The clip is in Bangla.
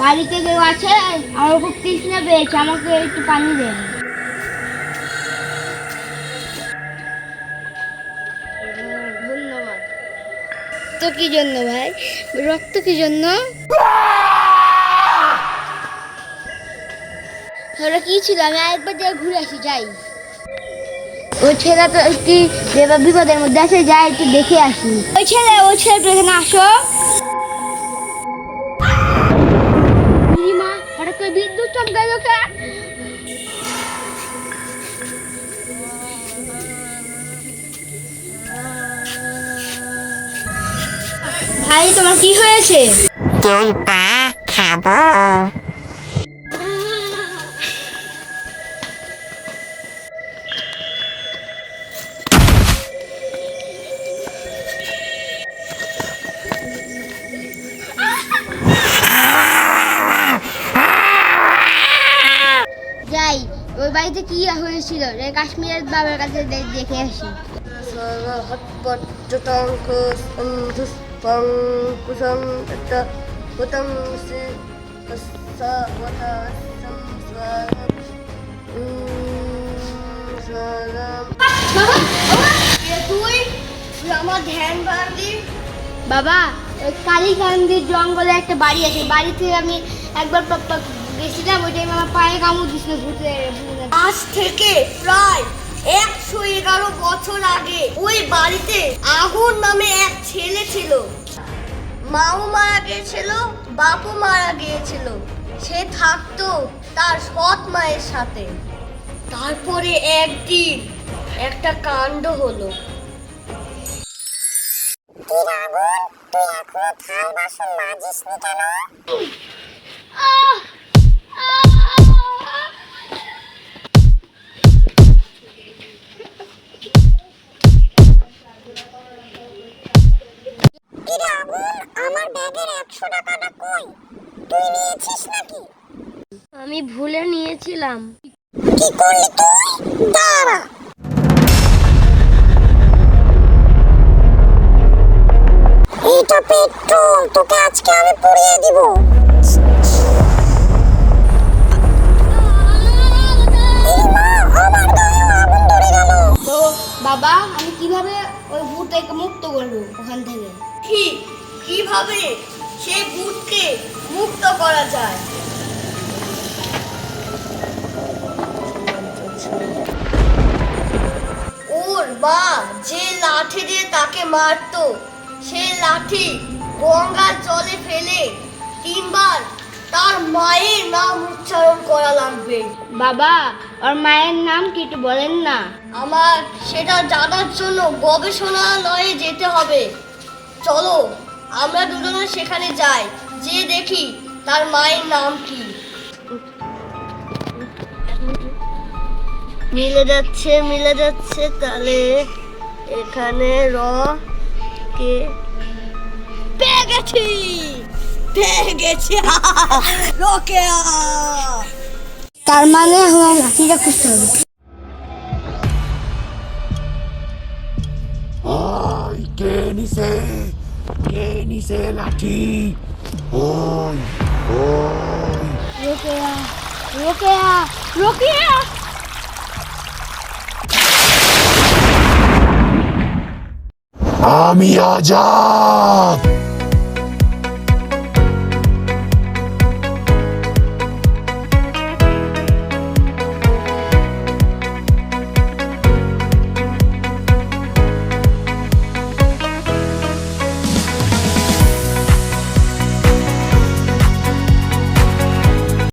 বাড়িতে কেউ আছে? আমার খুব তৃষ্ণা পেয়েছে, আমাকে একটু পানি দেন ধন্যবাদ। তো কি জন্য ভাই? রক্ত কি জন্য? ওটা কি ছিল, আমি আরেকবার জায়গায় ঘুরে আসি, যাই। ওই ছেলে তো একটি বিপদের মধ্যে আছে, যাই একটু দেখে আসি। ওই ছেলে ওই ছেলে একটু এখানে আসো। ভাই তোমার কি হয়েছে? তুই পা খাব। বাড়িতে কি হয়েছিল? কাশ্মীরের বাবার কাছে দেখে আসি। আমার ধ্যান বাড়ি বাবা ওই কালীকান্দির জঙ্গলে একটা বাড়ি আছে। বাড়ি থেকে আমি একবার গেছিলাম ওই টাইমে আমার পায়ে কামড় দিছিল ভূতে। আজ থেকে প্রায় একশো এগারো বছর আগে ওই বাড়িতে আগুন নামে এক ছেলে ছিল। মাও মারা গিয়েছিল বাপু মারা গিয়েছিল। সে থাকতো তার সৎ মায়ের সাথে। তারপরে একদিন একটা কাণ্ড হলো। তুই তুই এখনও থাল বাসন মাজিস নি কেন নিয়েছিস নাকি? আমি ভুলে নিয়েছিলাম। কি করলি তুই? দাঁড়া। এটা পেট্রোল তোকে আজকে আমি পুড়িয়ে দিব। এই মা, আমার গায়েও আগুন ধরে গেল। তো বাবা আমি কীভাবে ওই ভূতকে মুক্ত করব ওখান থেকে? কি? কীভাবে? সেই ভূতকে মুক্ত করা যায়। ওর মা যে লাঠি দিয়ে তাকে মারতো সে লাঠি গঙ্গার জলে ফেলে তিনবার তার মায়ের নাম উচ্চারণ করা লাগবে। বাবা ওর মায়ের নাম কি একটু বলেন না। আমার সেটা জানার জন্য গবেষণালয়ে যেতে হবে। চলো আমরা দুজনে সেখানে যাই যে দেখি তার মায়ের নাম কি। মিলে যাচ্ছে মিলে যাচ্ছে তাহলে এখানে র, কে? পেয়ে গেছি! পেয়ে গেছি! রকেয়া! তার মানে আমার লাঠিটা খুঁজতে হবে। কে নিছে লাঠি ওই ওই রোকেয়া রোকেয়া রোকেয়া আমি আজাদ